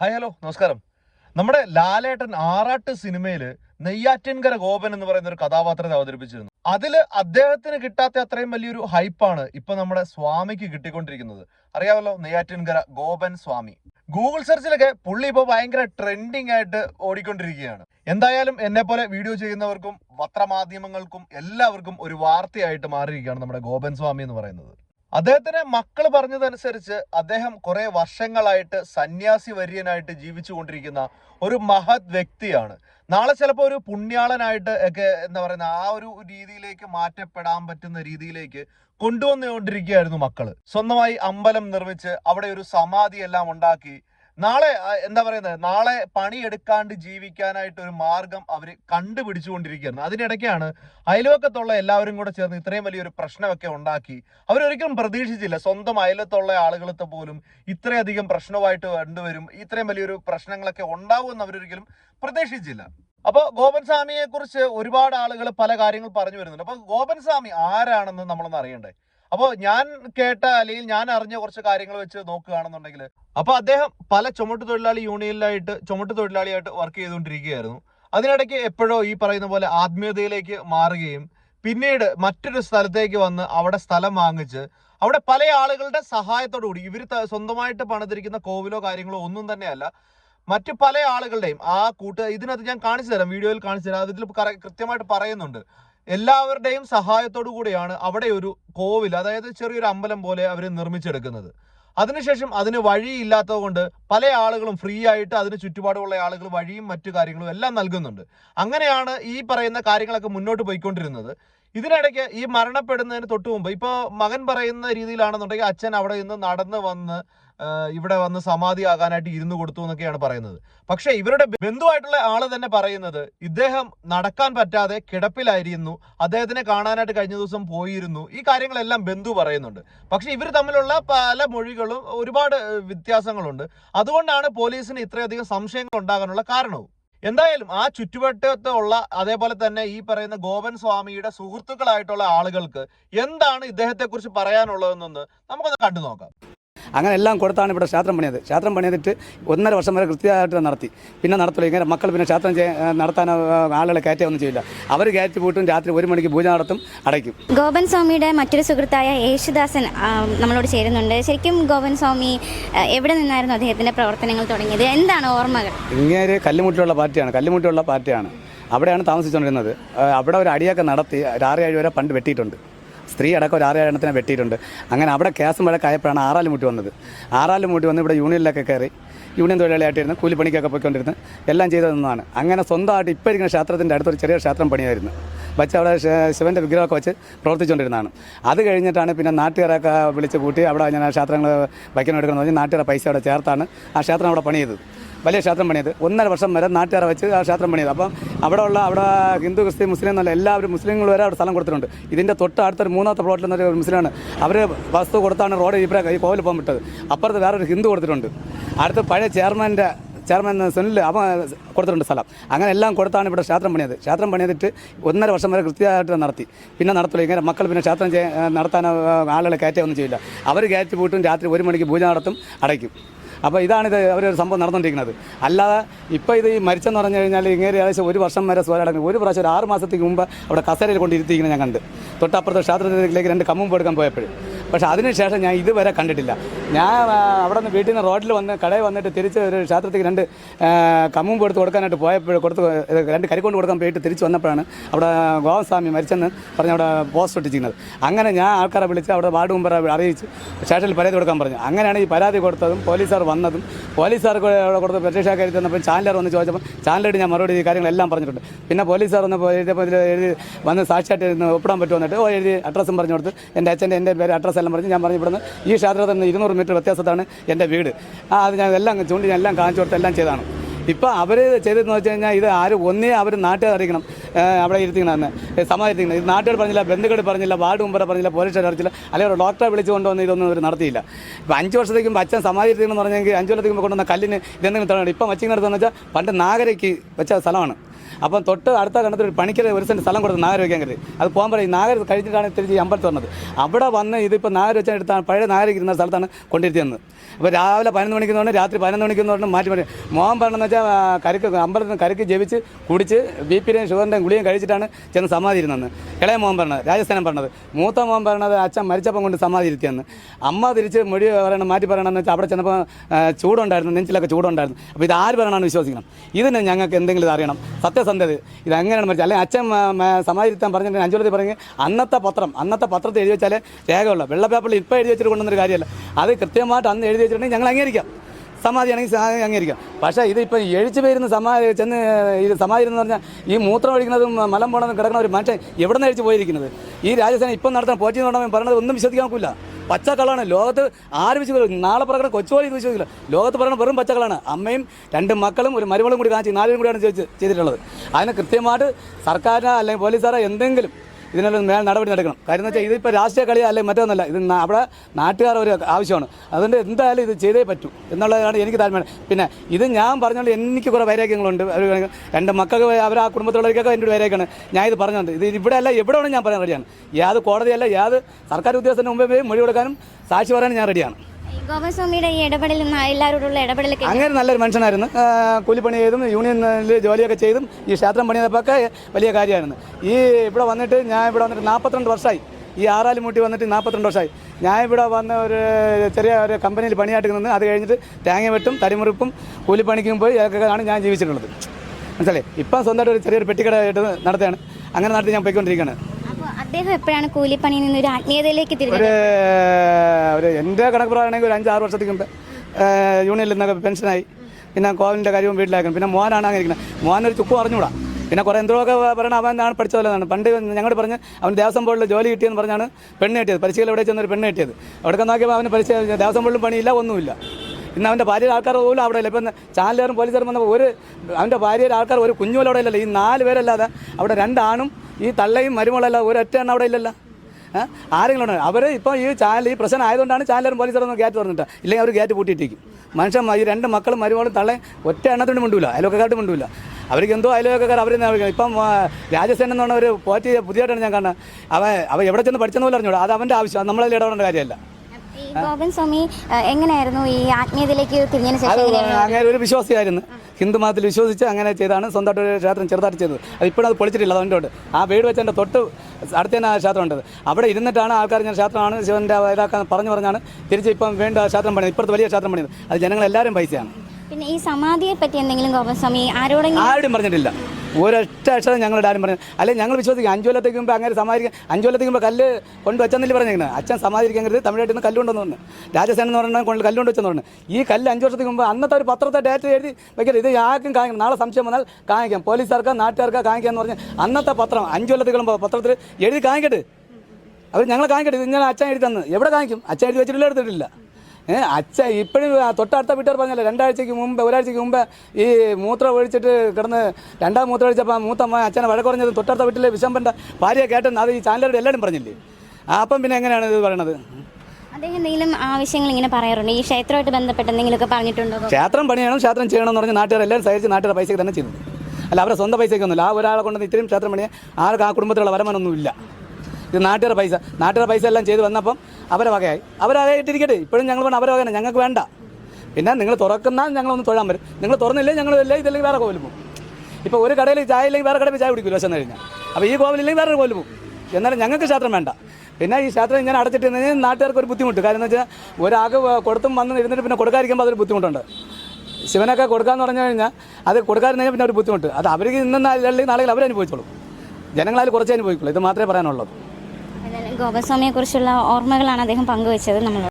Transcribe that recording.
Hi hello നമസ്കാരം. നമ്മുടെ ലാലേട്ടൻ ആറാട്ട് സിനിമയിൽ നെയ്യാറ്റിൻകര ഗോപൻ എന്ന് പറയുന്ന ഒരു കഥാപാത്രത്തെ അവതരിപ്പിച്ചിരുന്നു. അതിൽ അദ്ദേഹത്തിന് കിട്ടാത്ത അത്രയും വലിയൊരു ഹൈപ്പാണ് ഇപ്പൊ നമ്മുടെ സ്വാമിക്ക് കിട്ടിക്കൊണ്ടിരിക്കുന്നത്. അറിയാമല്ലോ നെയ്യാറ്റിൻകര ഗോപൻ സ്വാമി. ഗൂഗിൾ സെർച്ചിലൊക്കെ പുള്ളി ഇപ്പോൾ ഭയങ്കര ട്രെൻഡിങ് ആയിട്ട് ഓടിക്കൊണ്ടിരിക്കുകയാണ്. എന്തായാലും എന്നെ പോലെ വീഡിയോ ചെയ്യുന്നവർക്കും പത്രമാധ്യമങ്ങൾക്കും എല്ലാവർക്കും ഒരു വാർത്തയായിട്ട് മാറിയിരിക്കുകയാണ് നമ്മുടെ ഗോപൻ സ്വാമി എന്ന് പറയുന്നത്. അദ്ദേഹത്തിന് മക്കൾ പറഞ്ഞതനുസരിച്ച് അദ്ദേഹം കുറെ വർഷങ്ങളായിട്ട് സന്യാസി വര്യനായിട്ട് ജീവിച്ചു കൊണ്ടിരിക്കുന്ന ഒരു മഹത് വ്യക്തിയാണ്. നാളെ ചിലപ്പോൾ ഒരു പുണ്യാളനായിട്ട് ഒക്കെ എന്താ പറയുന്ന ആ ഒരു രീതിയിലേക്ക് മാറ്റപ്പെടാൻ പറ്റുന്ന രീതിയിലേക്ക് കൊണ്ടുവന്നുകൊണ്ടിരിക്കുകയായിരുന്നു മക്കൾ. സ്വന്തമായി അമ്പലം നിർമ്മിച്ച് അവിടെ ഒരു സമാധി എല്ലാം ഉണ്ടാക്കി നാളെ എന്താ പറയുന്നത് നാളെ പണിയെടുക്കാണ്ട് ജീവിക്കാനായിട്ട് ഒരു മാർഗം അവർ കണ്ടുപിടിച്ചുകൊണ്ടിരിക്കുകയാണ്. അതിനിടയ്ക്കാണ് അയൽവക്കത്തുള്ള എല്ലാവരും കൂടെ ചേർന്ന് ഇത്രയും വലിയൊരു പ്രശ്നമൊക്കെ ഉണ്ടാക്കി. അവരൊരിക്കലും പ്രതീക്ഷിച്ചില്ല. സ്വന്തം അയലത്തുള്ള ആളുകളത്തെ പോലും ഇത്രയധികം പ്രശ്നമായിട്ട് കണ്ടുവരും. ഇത്രയും വലിയൊരു പ്രശ്നങ്ങളൊക്കെ ഉണ്ടാവുമെന്ന് അവരൊരിക്കലും പ്രതീക്ഷിച്ചില്ല. അപ്പോൾ ഗോപൻ സ്വാമിയെ കുറിച്ച് ഒരുപാട് ആളുകൾ പല കാര്യങ്ങൾ പറഞ്ഞു വരുന്നുണ്ട്. അപ്പോൾ ഗോപൻ സ്വാമി ആരാണെന്ന് നമ്മളൊന്ന് അറിയണ്ടേ? അപ്പോൾ ഞാൻ കേട്ട അല്ലെങ്കിൽ ഞാൻ അറിഞ്ഞ കുറച്ച് കാര്യങ്ങൾ വെച്ച് നോക്കുകയാണെന്നുണ്ടെങ്കിൽ അപ്പോൾ അദ്ദേഹം പല ചുമട്ട് തൊഴിലാളി യൂണിയനിലായിട്ട് ചുമട്ട് തൊഴിലാളിയായിട്ട് വർക്ക് ചെയ്തുകൊണ്ടിരിക്കുകയായിരുന്നു. അതിനിടയ്ക്ക് എപ്പോഴോ ഈ പറയുന്ന പോലെ ആത്മീയതയിലേക്ക് മാറുകയും പിന്നീട് മറ്റൊരു സ്ഥലത്തേക്ക് വന്ന് അവിടെ സ്ഥലം വാങ്ങിച്ച് അവിടെ പല ആളുകളുടെ സഹായത്തോടു കൂടി ഇവർ സ്വന്തമായിട്ട് പണിതിരിക്കുന്ന കോവിലോ കാര്യങ്ങളോ ഒന്നും തന്നെയല്ല മറ്റു പല ആളുകളുടെയും ആ കൂട്ട് ഇതിനകത്ത് ഞാൻ കാണിച്ചു തരാം വീഡിയോയിൽ കാണിച്ചു തരാം അതിൽ കൃത്യമായിട്ട് പറയുന്നുണ്ട്. എല്ലാവരുടെയും സഹായത്തോടു കൂടിയാണ് അവിടെ ഒരു കോവിൽ അതായത് ചെറിയൊരു അമ്പലം പോലെ അവർ നിർമ്മിച്ചെടുക്കുന്നത്. അതിനുശേഷം അതിന് വഴിയില്ലാത്തതുകൊണ്ട് പല ആളുകളും ഫ്രീ ആയിട്ട് അതിന് ചുറ്റുപാടുമുള്ള ആളുകൾ വഴിയും മറ്റു കാര്യങ്ങളും എല്ലാം നൽകുന്നുണ്ട്. അങ്ങനെയാണ് ഈ പറയുന്ന കാര്യങ്ങളൊക്കെ മുന്നോട്ട് പോയിക്കൊണ്ടിരുന്നത്. ഇതിനിടയ്ക്ക് ഈ മരണപ്പെടുന്നതിന് തൊട്ട് മുമ്പ് ഇപ്പോൾ മകൻ പറയുന്ന രീതിയിലാണെന്നുണ്ടെങ്കിൽ അച്ഛൻ അവിടെ നിന്ന് നടന്ന് വന്ന് ഇവിടെ വന്ന് സമാധി ആകാനായിട്ട് ഇരുന്ന് കൊടുത്തു എന്നൊക്കെയാണ് പറയുന്നത്. പക്ഷേ ഇവരുടെ ബന്ധുവായിട്ടുള്ള ആൾ തന്നെ പറയുന്നത് ഇദ്ദേഹം നടക്കാൻ പറ്റാതെ കിടപ്പിലായിരുന്നു അദ്ദേഹത്തിനെ കാണാനായിട്ട് കഴിഞ്ഞ ദിവസം പോയിരുന്നു ഈ കാര്യങ്ങളെല്ലാം ബന്ധു പറയുന്നുണ്ട്. പക്ഷേ ഇവർ തമ്മിലുള്ള പല മൊഴികളും ഒരുപാട് വ്യത്യാസങ്ങളുണ്ട്. അതുകൊണ്ടാണ് പോലീസിന് ഇത്രയധികം സംശയങ്ങൾ ഉണ്ടാകാനുള്ള കാരണവും. എന്തായാലും ആ ചുറ്റുവട്ടത്തുള്ള അതേപോലെ തന്നെ ഈ പറയുന്ന ഗോപൻ സ്വാമിയുടെ സുഹൃത്തുക്കളായിട്ടുള്ള ആളുകൾക്ക് എന്താണ് ഇദ്ദേഹത്തെക്കുറിച്ച് പറയാനുള്ളതെന്നൊന്ന് നമുക്കൊന്ന് കണ്ടു നോക്കാം അങ്ങനെ എല്ലാം കൊടുത്താണ് ഇവിടെ ക്ഷേത്രം പണിയത്. ക്ഷേത്രം പണിതിട്ട് ഒന്നര വർഷം വരെ കൃത്യമായിട്ട് നടത്തി. പിന്നെ നടത്തുള്ളൂ ഇങ്ങനെ മക്കൾ പിന്നെ ക്ഷേത്രം നടത്താൻ ആളുകളെ കയറ്റുകയൊന്നും ചെയ്യില്ല. അവർ കയറ്റി പോയിട്ടും രാത്രി ഒരു മണിക്ക് പൂജ നടത്തും അടയ്ക്കും. ഗോപൻ സ്വാമിയുടെ മറ്റൊരു സുഹൃത്തായ യേശുദാസൻ നമ്മളോട് ചേരുന്നുണ്ട്. ശരിക്കും ഗോപൻ സ്വാമി എവിടെ നിന്നായിരുന്നു അദ്ദേഹത്തിന്റെ പ്രവർത്തനങ്ങൾ തുടങ്ങിയത്? എന്താണ് ഓർമ്മകൾ? ഇങ്ങനെ കല്ലുമുട്ടിലുള്ള പാർട്ടിയാണ്. കല്ലുമുട്ടിയുള്ള പാർട്ടിയാണ്. അവിടെയാണ് താമസിച്ചുകൊണ്ടിരുന്നത്. അവിടെ ഒരു അടിയൊക്കെ നടത്തി ആറ് ഏഴ് വരെ പണ്ട് വെട്ടിയിട്ടുണ്ട്. സ്ത്രീ അടക്കം ഒരു ആറ് എണ്ണത്തിനെ വെട്ടിയിട്ടുണ്ട്. അങ്ങനെ അവിടെ കേസും വഴക്കായപ്പോഴാണ് ആറാൽ മുട്ടി വന്നത്. ആറാൽ മുട്ടി വന്ന് ഇവിടെ യൂണിയനിലൊക്കെ കയറി യൂണിയൻ തൊഴിലാളിയായിട്ടിരുന്ന് കൂലിപ്പണിക്കൊക്കെ പോയിക്കൊണ്ടിരുന്ന് എല്ലാം ചെയ്തു തന്നതാണ്. അങ്ങനെ സ്വന്തമായിട്ട് ഇപ്പോൾ ഇരിക്കുന്ന ക്ഷേത്രത്തിന്റെ അടുത്തൊരു ചെറിയ ക്ഷേത്രം പണിയായിരുന്നു. വച്ച് അവിടെ ശിവന്റെ വിഗ്രഹമൊക്കെ വെച്ച് പ്രവർത്തിച്ചുകൊണ്ടിരുന്നതാണ്. അത് കഴിഞ്ഞിട്ടാണ് പിന്നെ നാട്ടുകാരൊക്കെ വിളിച്ച് കൂട്ടി അവിടെ ഞാൻ ക്ഷേത്രങ്ങൾ വയ്ക്കണം എടുക്കണമെന്ന് പറഞ്ഞ് പൈസ അവിടെ ചേർത്താണ് ആ ക്ഷേത്രം അവിടെ പണിയത് വലിയ ക്ഷേത്രം പണിയത്. ഒന്നര വർഷം വരെ നാട്ടുകാരെ വെച്ച് ആ ക്ഷേത്രം പണിയത്. അപ്പം അവിടെ ഉള്ള അവിടെ ഹിന്ദു ക്രിസ്ത്യൻ മുസ്ലിം എന്നല്ല എല്ലാവരും മുസ്ലിങ്ങൾ വരെ അവിടെ സ്ഥലം കൊടുത്തിട്ടുണ്ട്. ഇതിന്റെ തൊട്ട് അടുത്തൊരു മൂന്നാമത്തെ പ്ലോട്ടിൽ നിന്നൊരു മുസ്ലിമാണ്. അവർ വസ്തു കൊടുത്താണ് റോഡ് ഇവിടെ ഈ കോവിൽ പോകാൻ വിട്ടത്. അപ്പുറത്ത് വേറൊരു ഹിന്ദു കൊടുത്തിട്ടുണ്ട്. അടുത്ത് പഴയ ചെയർമാന്റെ ചെയർമാൻ സുനിൽ അവൻ കൊടുത്തിട്ടുണ്ട് സ്ഥലം. അങ്ങനെ എല്ലാം കൊടുത്താണ് ഇവിടെ ക്ഷേത്രം പണിയത്. ക്ഷേത്രം പണിതിട്ട് ഒന്നര വർഷം വരെ കൃത്യമായിട്ട് നടത്തി. പിന്നെ നടത്തില്ല. ഇങ്ങനെ മക്കൾ പിന്നെ ക്ഷേത്രം നടത്താൻ ആളുകളെ കയറ്റുകയൊന്നും ചെയ്യില്ല. അവർ കയറ്റി പോയിട്ടും രാത്രി ഒരു മണിക്ക് പൂജ നടത്തും അടയ്ക്കും. അപ്പോൾ ഇതാണിത് ഒരു സംഭവം നടന്നുകൊണ്ടിരിക്കുന്നത്. അല്ലാതെ ഇപ്പോൾ ഇത് ഈ മരിച്ചെന്ന് പറഞ്ഞു കഴിഞ്ഞാൽ ഇങ്ങനെ ഏകദേശം ഒരു വർഷം വരെ സ്വരടങ്ങി ഒരു പ്രാവശ്യം ഒരു ആറ് മാസത്തേക്ക് മുമ്പ് അവിടെ കസേരയിൽ കൊണ്ടിരുത്തിയിരിക്കുന്നത് ഞാൻ കണ്ട്. തൊട്ടപ്പുറത്തെ ക്ഷേത്രത്തിലേക്ക് രണ്ട് കമ്മും എടുക്കാൻ പോയപ്പോഴും. പക്ഷേ അതിനുശേഷം ഞാൻ ഇതുവരെ കണ്ടിട്ടില്ല. ഞാൻ അവിടെ നിന്ന് വീട്ടിൽ നിന്ന് റോഡിൽ വന്ന് കടയിൽ വന്നിട്ട് തിരിച്ച് ഒരു ക്ഷേത്രത്തിൽ രണ്ട് കമ്മുമ്പ് കമ്മും എടുത്ത് കൊടുക്കാനായിട്ട് പോയപ്പോൾ കൊടുത്ത് രണ്ട് കരി കരിക്കൊണ്ട് കൊടുക്കാൻ പോയിട്ട് തിരിച്ച് വന്നപ്പോഴാണ് അവിടെ ഗോവസ്വാമി മരിച്ചെന്ന് പറഞ്ഞ് അവിടെ പോസ്റ്റ് ഒട്ടിച്ചിരുന്നത് അങ്ങനെ ഞാൻ ആൾക്കാരെ വിളിച്ച് അവിടെ വാർഡ് മെമ്പറെ അറിയിച്ച് സ്റ്റേഷനിൽ പരാതി കൊടുക്കാൻ പറഞ്ഞു. അങ്ങനെയാണ് ഈ പരാതി കൊടുത്തതും പോലീസുകാർ വന്നതും പോലീസുകാർക്ക് അവിടെ കൊടുത്ത് പ്രത്യക്ഷക്കാരി തന്നപ്പോൾ ചാനലർ വന്ന് ചോദിച്ചപ്പോൾ ചാനലായിട്ട് ഞാൻ മറുപടി ഈ കാര്യങ്ങളെല്ലാം പറഞ്ഞിട്ടുണ്ട്. പിന്നെ പോലീസുകാർ വന്ന് എഴുതിയപ്പോൾ ഇതിൽ എഴുതി വന്ന് സാക്ഷിയായിട്ട് ഒപ്പിടാൻ പറ്റുമോ എന്നിട്ട് ഓ എഴുതി അഡ്രസ്സും പറഞ്ഞു കൊടുത്ത്. എന്റെ അച്ഛന്റെ എന്റെ പേര് അഡ്രസ്സ് എല്ലാം പറഞ്ഞ് ഞാൻ പറഞ്ഞു ഇവിടുന്ന് ഈ ക്ഷേത്രത്തിൽ നിന്ന് ഇരുന്നൂറ് മീറ്റർ വ്യത്യാസത്താണ് എന്റെ വീട്. ആ അത് ഞാൻ എല്ലാം ചൂണ്ടി ഞാൻ എല്ലാം കാണിച്ചു കൊടുത്ത് എല്ലാം ചെയ്താണ്. ഇപ്പോൾ അവർ ചെയ്തതെന്ന് വെച്ച് കഴിഞ്ഞാൽ ഇത് ആര് ഒന്നേ അവർ നാട്ടുകാർ അറിയിക്കണം. അവിടെ ഇരുത്തിക്കണമെന്ന് സമാധിക്കണം ഇത് നാട്ടുകാർ പറഞ്ഞില്ല ബന്ധുക്കൾ പറഞ്ഞില്ല വാർഡ് മെമ്പറെ പറഞ്ഞില്ല പോലീസുകാർ അറിയിച്ചില്ല. അല്ലെങ്കിൽ ഒരു ഡോക്ടറെ വിളിച്ചു കൊണ്ടുവന്ന് ഇതൊന്നും അവർ നടത്തിയില്ല. ഇപ്പം അഞ്ച് വർഷത്തേക്കും അച്ഛൻ സമാധി പറഞ്ഞെങ്കിൽ അഞ്ച് വർഷത്തേക്ക് കൊണ്ടുവന്ന കല്ലിന് ഇതെന്തെങ്കിലും തടയണം. ഇപ്പം വച്ചിങ്ങനെ വെച്ചാൽ പണ്ട് നാഗരയ്ക്ക് വെച്ച സ്ഥലമാണ്. അപ്പം തൊട്ട് അടുത്ത കണ്ടത്തിൽ ഒരു പണിക്കര ഒരു സെന്റ് സ്ഥലം കൊടുത്ത് നാഗർ വയ്ക്കാൻ കരുതി. അത് പോകാൻ പറയും നാഗർ കഴിഞ്ഞിട്ടാണ് തിരിച്ച് അമ്പലത്തിൽ വന്നത്. അവിടെ വന്ന് ഇതിപ്പോൾ നാഗർ വെച്ചാൽ എടുത്താണ് പഴയ നാഗർ ഇരുന്ന സ്ഥലത്താണ് കൊണ്ടിരുത്തിയെന്ന് അപ്പോൾ രാവിലെ പതിനൊന്ന് മണിക്ക് എന്ന് രാത്രി പതിനൊന്ന് മണിക്ക് എന്ന് പറഞ്ഞാൽ മാറ്റി മാറ്റി മോഹൻ പറഞ്ഞെന്ന് വെച്ചാൽ കരുക്ക് അമ്പലത്തിന് കരുക്ക് ജപിച്ച് കുടിച്ച് ബി പിയുടെയും ഷുഗറിന്റെയും ഗുളിയും കഴിച്ചിട്ടാണ് ചെന്ന് സമാധി ഇരുന്നത് ഇളയ മോഹൻ പറഞ്ഞത് രാജസ്ഥാനം പറഞ്ഞത്. മൂത്ത മോഹൻ പറഞ്ഞത് അച്ഛൻ മരിച്ചപ്പം കൊണ്ട് സമാധി ഇരുത്തിയെന്ന് അമ്മ തിരിച്ച് മൊഴി പറയണം മാറ്റി പറയണമെന്ന് വെച്ചാൽ അവിടെ ചെന്നപ്പോൾ ചൂടുണ്ടായിരുന്നു നെഞ്ചിലൊക്കെ ചൂടുണ്ടായിരുന്നു. അപ്പോൾ ഇത് ആര് പറയണമെന്ന് വിശ്വസിക്കണം. ഇതിന് ഞങ്ങൾക്ക് എന്തെങ്കിലും ഇത് അറിയണം. സത്യസന്ധത ഇത് അങ്ങനെയാണ് മരിച്ചത്. അല്ലെങ്കിൽ അച്ഛൻ മ- മ- സമാധി ഇരുത്താൻ പറഞ്ഞിട്ട് അഞ്ചുലത്തിൽ പറഞ്ഞ് അന്നത്തെ പത്രം അന്നത്തെ പത്രത്തിൽ എഴുതി വെച്ചാൽ രേഖയുള്ള. വെള്ള പേപ്പറിൽ ഇപ്പോൾ എഴുതി വെച്ചിട്ട് കൊണ്ടുവന്നൊരു കാര്യമല്ല. അത് കൃത്യമായിട്ട് അന്ന് എഴുതി വെച്ചിട്ടുണ്ടെങ്കിൽ ഞങ്ങൾ അംഗീകരിക്കാം. സമാധിയാണെങ്കിൽ സമാധി അംഗീകരിക്കാം. പക്ഷേ ഇതിപ്പോൾ എഴിച്ചു പേരുന്ന സമാധി ചെന്ന് ഇത് സമാധി എന്ന് പറഞ്ഞാൽ ഈ മൂത്രം ഒഴിക്കുന്നതും മലം പോണതും കിടക്കുന്ന ഒരു മനുഷ്യൻ എവിടെ നിന്ന് എഴിച്ചു പോയിരിക്കുന്നത്? ഈ രാജസേന ഇപ്പം നടത്തുന്ന പോറ്റി എന്ന് പറയുന്നത് ഒന്നും വിശ്വസിക്കാൻ നോക്കില്ല പച്ചക്കളാണ്. ലോകത്ത് ആര് വിശ്വസിക്കില്ല നാളെ പ്രകടനം കൊച്ചുപോലെ വിശ്വസിക്കില്ല. ലോകത്ത് പറയുന്നത് വെറും പച്ചക്കളാണ്. അമ്മയും രണ്ട് മക്കളും ഒരു മരുമകളും കൂടി കാണിച്ച് നാലും കൂടിയാണ് ചെയ്തിട്ടുള്ളത്. അതിന് കൃത്യമായിട്ട് സർക്കാരിനോ അല്ലെങ്കിൽ പോലീസാരോ എന്തെങ്കിലും ഇതിനെല്ലാം മേൽ നടപടി എടുക്കണം. കാര്യം എന്ന് വെച്ചാൽ ഇതിപ്പോൾ രാഷ്ട്രീയ കളി അല്ലെങ്കിൽ മറ്റൊന്നല്ല ഇത് അവിടെ നാട്ടുകാർ ഒരു ആവശ്യമാണ്. അതുകൊണ്ട് എന്തായാലും ഇത് ചെയ്തേ പറ്റൂ എന്നുള്ളതാണ് എനിക്ക് താല്പര്യം. പിന്നെ ഇത് ഞാൻ പറഞ്ഞുകൊണ്ട് എനിക്ക് കുറേ വൈരാഗ്യങ്ങളുണ്ട്. എന്റെ മക്കൾക്ക് അവർ ആ കുടുംബത്തിലുള്ളവർക്കൊക്കെ എന്റെ വൈരാഗ്യമാണ്. ഞാൻ ഇത് പറഞ്ഞുണ്ട്. ഇത് ഇവിടെ അല്ല എവിടെ വേണം ഞാൻ പറയാൻ റെഡിയാണ് യാത് കോടതിയല്ല യാത് സർക്കാർ ഉദ്യോഗസ്ഥന് മുമ്പേ മൊഴി കൊടുക്കാനും സാക്ഷി പറയാനും ഞാൻ റെഡിയാണ് അങ്ങനെ നല്ലൊരു മനുഷ്യനായിരുന്നു. കൂലിപ്പണി ചെയ്തും യൂണിയനിൽ ജോലിയൊക്കെ ചെയ്തും ഈ ക്ഷേത്രം പണിയതൊക്കെ വലിയ കാര്യമായിരുന്നു. ഈ ഇവിടെ വന്നിട്ട് ഞാൻ ഇവിടെ വന്നിട്ട് നാൽപ്പത്തിരണ്ട് വർഷമായി ഈ ആറാലും മുട്ടി വന്നിട്ട് നാൽപ്പത്തിരണ്ട് വർഷമായി ഞാൻ ഇവിടെ വന്ന ഒരു ചെറിയ ഒരു കമ്പനിയിൽ പണിയായിട്ട് നിന്ന് അത് കഴിഞ്ഞിട്ട് തേങ്ങ വെട്ടും തടിമുറിപ്പും കൂലിപ്പണിക്കും പോയി ഇതൊക്കെയാണ് ഞാൻ ജീവിച്ചിട്ടുള്ളത്. മനസ്സിലായി ഇപ്പം സ്വന്തമായിട്ട് ഒരു ചെറിയൊരു പെട്ടിക്കട ആയിട്ട് നടത്തുകയാണ്. അങ്ങനെ നടത്തി ഞാൻ പോയിക്കൊണ്ടിരിക്കുകയാണ്. അദ്ദേഹം എപ്പോഴാണ് കൂലിപ്പണിയിൽ നിന്ന് ഒരു ആത്മീയതയിലേക്ക് ഒരു എന്റെ കണക്ക് പറയുകയാണെങ്കിൽ ഒരു അഞ്ചാറ് വർഷത്തേക്ക് മുമ്പ് യൂണിയനിൽ നിന്നൊക്കെ പെൻഷനായി. പിന്നെ കോവിലിന്റെ കാര്യവും വീട്ടിലാക്കണം പിന്നെ മോനാണ് അങ്ങനെ ഇരിക്കുന്നത്. മോനൊരു ചുക്കും അറിഞ്ഞൂടാ പിന്നെ കുറേ എന്തോക്കെ പറയണം അവനാണ് പഠിച്ചതല്ലാണ് പണ്ട് ഞങ്ങൾ പറഞ്ഞ് അവൻ ദേവസ്വം ബോർഡിൽ ജോലി കിട്ടിയെന്ന് പറഞ്ഞാണ് പെണ്ണ് കിട്ടിയത്. പരിശീലനം എവിടെ ചെന്നൊരു പെണ്ണ് കിട്ടിയത്. അവിടെ നോക്കിയപ്പോൾ അവന് പരിശീലനം ദേവസ്വം ബോർഡിലും പണിയില്ല ഒന്നുമില്ല. ഇന്ന് അവന്റെ ഭാര്യയുടെ ആൾക്കാർ പോലും അവിടെ ഇല്ല. ഇപ്പം ചാനലുകാരും പോലീസുകാരും വന്നപ്പോൾ ഒരു അവന്റെ ഭാര്യയുടെ ആൾക്കാർ ഒരു കുഞ്ഞുപോലും അവിടെ ഇല്ലല്ലോ. ഈ നാല് പേരല്ലാതെ അവിടെ രണ്ടാണും ഈ തള്ളയും മരുമകളല്ല ഒരൊറ്റ എണ്ണ അവിടെ ഇല്ലല്ലോ? ആരെങ്കിലും ഉണ്ടോ അവർ ഇപ്പോൾ ഈ ചാനൽ ഈ പ്രശ്നം ആയതുകൊണ്ടാണ് ചാനലും പോലീസുകാരൊന്നും ഗ്യാറ്റ് തുറന്നിട്ട്. ഇല്ലെങ്കിൽ അവർ ഗ്യാറ്റ് പൂട്ടിയിട്ടിരിക്കും. മനുഷ്യൻ ഈ രണ്ട് മക്കളും മരുമകളും തള്ളെ ഒറ്റ എണ്ണത്തോട് മിണ്ടൂല. അയൽവക്കാട്ട് മിണ്ടൂല. അവർക്ക് എന്തോ അയൽവക്കാർ അവർ ഇപ്പം രാജസേനൻ എന്ന് പറഞ്ഞ ഒരു പോറ്റി പുതിയതായിട്ടാണ് ഞാൻ കാണുന്നത്. അവ അവ എവിടെ ചെന്ന് പഠിച്ചെന്ന് പോലും അറിഞ്ഞോളൂ അത് അവന്റെ ആവശ്യം. നമ്മളതിൽ ഇടപെടേണ്ട കാര്യമല്ല. ഈ ഗോപൻ സ്വാമി എങ്ങനെയായിരുന്നു ഈ ആത്മീയതയിലേക്ക് തിരിഞ്ഞതിന് ശേഷം എങ്ങനെയായിരുന്നു? അങ്ങനെ ഒരു വിശ്വാസിയായിരുന്നു. ഹിന്ദു മതത്തിൽ വിശ്വസിച്ച് അങ്ങനെ ചെയ്താണ് സ്വന്തമായിട്ട് ഒരു ക്ഷേത്രം ചെറുതായിട്ട് ചെയ്തത്. അത് ഇപ്പോഴും അത് പൊളിച്ചിട്ടില്ല അതുകൊണ്ട് ഉണ്ട് ആ വീട് വെച്ച് എന്റെ തൊട്ട് അടുത്ത തന്നെ ആ ക്ഷേത്രം ഉണ്ട് അവിടെ ഇരുന്നിട്ടാണ് ആൾക്കാർ ഞാൻ ക്ഷേത്രമാണ് ശിവന്റെ ഇതാക്കാൻ പറഞ്ഞു പറഞ്ഞാണ് തിരിച്ച് ഇപ്പം വീണ്ടും ആ ക്ഷേത്രം പണിയത് ഇപ്പുറത്ത് വലിയ ക്ഷേത്രം പണിയത് അത് ജനങ്ങളെല്ലാവരും പൈസയാണ്. പിന്നെ ഈ സമാധിയെ പറ്റി എന്തെങ്കിലും ഗോപൻ സ്വാമി ആരോടെങ്കിലും ആരും പറഞ്ഞിട്ടില്ല. ഒരൊറ്റ അക്ഷരം ഞങ്ങളുടെ ആരും പറഞ്ഞു. അല്ലെങ്കിൽ ഞങ്ങൾ വിശ്വസിക്കും. അഞ്ചു കൊല്ലത്തേക്ക് മുമ്പ് അങ്ങനെ സമാധിക്കും അഞ്ചു കൊല്ലത്തേക്ക് മുമ്പ് കല്ല് കൊണ്ട് വെച്ചെന്നില്ല പറഞ്ഞിരിക്കുന്നത് അച്ഛൻ സമാധിക്കാൻ കരുതി തമിഴായിട്ട് നിന്ന് കല്ലുകൊണ്ടെന്ന് പറഞ്ഞു. രാജസേന എന്ന് പറഞ്ഞാൽ കൊണ്ട് കല്ലുകൊണ്ട് വെച്ചെന്ന് പറഞ്ഞു. ഈ കല്ല് അഞ്ച് വർഷത്തേക്ക് മുമ്പ് അന്നത്തെ ഒരു പത്രത്തെ ഡേറ്റ് എഴുതി വെക്കരുത്. ഇത് ആർക്കും കാണിക്കണം. നാളെ സംശയം വന്നാൽ കാണിക്കാം. പോലീസുകാർക്ക് നാട്ടുകാർക്ക് കാണിക്കാം എന്ന് പറഞ്ഞ് അന്നത്തെ പത്രം അഞ്ചു കൊല്ലത്തേക്ക് മുമ്പ് പത്രത്തിൽ എഴുതി കാണിക്കട്ടെ. അവർ ഞങ്ങൾ കാണിക്കട്ടെ. ഇത് ഇങ്ങനെ അച്ഛൻ എഴുതി തന്നു. എവിടെ കാണിക്കും? അച്ഛൻ എഴുതി വെച്ചിട്ടില്ല എടുത്തിട്ടില്ല. അച്ഛ ഇപ്പോഴും തൊട്ടടുത്ത വീട്ടുകാർ പറഞ്ഞല്ലോ രണ്ടാഴ്ചക്ക് മുമ്പ് ഒരാഴ്ചക്ക് മുമ്പ് ഈ മൂത്രം ഒഴിച്ചിട്ട് കിടന്ന് രണ്ടാം മൂത്രം ഒഴിച്ചപ്പോൾ മൂത്ത അച്ഛനെ വഴ കുറഞ്ഞത് തൊട്ടടുത്ത വീട്ടിലെ വിശമ്പന്റെ ഭാര്യയെ കേട്ടെന്ന് അത് ഈ ചാനലരുടെ എല്ലാവരും പറഞ്ഞില്ലേ? അപ്പം പിന്നെ എങ്ങനെയാണ് ഇത് പറയണത്? അദ്ദേഹം എന്തെങ്കിലും ആവശ്യങ്ങൾ ഇങ്ങനെ പറയാറുണ്ട്? ഈ ക്ഷേത്രമായിട്ട് ബന്ധപ്പെട്ട് എന്തെങ്കിലുമൊക്കെ പറഞ്ഞിട്ടുണ്ടോ? ക്ഷേത്രം പണിയണം ക്ഷേത്രം ചെയ്യണം എന്ന് പറഞ്ഞ് നാട്ടുകാർ എല്ലാവരും സഹിച്ച് നാട്ടുകാരുടെ പൈസയ്ക്ക് തന്നെ ചെയ്യുന്നു. അല്ല അവരുടെ സ്വന്തം പൈസയ്ക്കൊന്നുമില്ല. ആ ഒരാളെ കൊണ്ടുവന്ന് ഇത്രയും ക്ഷേത്രം പണിയാൻ ആർക്ക് ആ കുടുംബത്തിലുള്ള വരുമാനമൊന്നുമില്ല. ഇത് നാട്ടുകാരുടെ പൈസ. നാട്ടുകാരുടെ പൈസ എല്ലാം ചെയ്ത് വന്നപ്പം അവരെ വകയായി. അവരായിട്ടിരിക്കട്ടെ ഇപ്പോഴും ഞങ്ങൾ വേണം അവരെ വകയാണ്. ഞങ്ങൾക്ക് വേണ്ട. പിന്നെ നിങ്ങൾ തുറക്കുന്ന ഞങ്ങളൊന്ന് തൊഴാൻ വരും നിങ്ങൾ തുറന്നില്ലേ ഞങ്ങൾ ഇല്ലേ? ഇതല്ലെങ്കിൽ വേറെ കോവിൽ പോകും. ഇപ്പോൾ ഒരു കടയിൽ ചായ ഇല്ലെങ്കിൽ വേറെ കടയിൽ ചായ കുടിക്കില്ല വശം കഴിഞ്ഞാൽ. അപ്പോൾ ഈ കോവിലില്ലെങ്കിൽ വേറെ കോവിൽ പോകും. എന്നാലും ഞങ്ങൾക്ക് ക്ഷേത്രം വേണ്ട. പിന്നെ ഈ ക്ഷേത്രം ഇങ്ങനെ അടച്ചിട്ട് കഴിഞ്ഞാൽ നാട്ടുകാർക്ക് ഒരു ബുദ്ധിമുട്ട്. കാര്യം എന്ന് വെച്ചാൽ ഒരാൾക്ക് കൊടുത്തും വന്ന് ഇരുന്നിട്ട് പിന്നെ കൊടുക്കാതിരിക്കുമ്പോൾ അതൊരു ബുദ്ധിമുട്ടുണ്ട്. ശിവനൊക്കെ കൊടുക്കാന്ന് പറഞ്ഞു കഴിഞ്ഞാൽ അത് കൊടുക്കാതിരുന്ന പിന്നെ ഒരു ബുദ്ധിമുട്ട്. അത് അവർക്ക് ഇന്നും അല്ലെങ്കിൽ നാളെ അവർ അനുഭവിച്ചോളും. ജനങ്ങളാൽ കുറച്ച് അനുഭവിക്കുള്ളൂ. ഇത് മാത്രമേ പറയാനുള്ളൂ. ഏതായാലും ഗോപൻ കുറിച്ചുള്ള ഓർമ്മകളാണ് അദ്ദേഹം പങ്കുവച്ചത് നമ്മളോട്.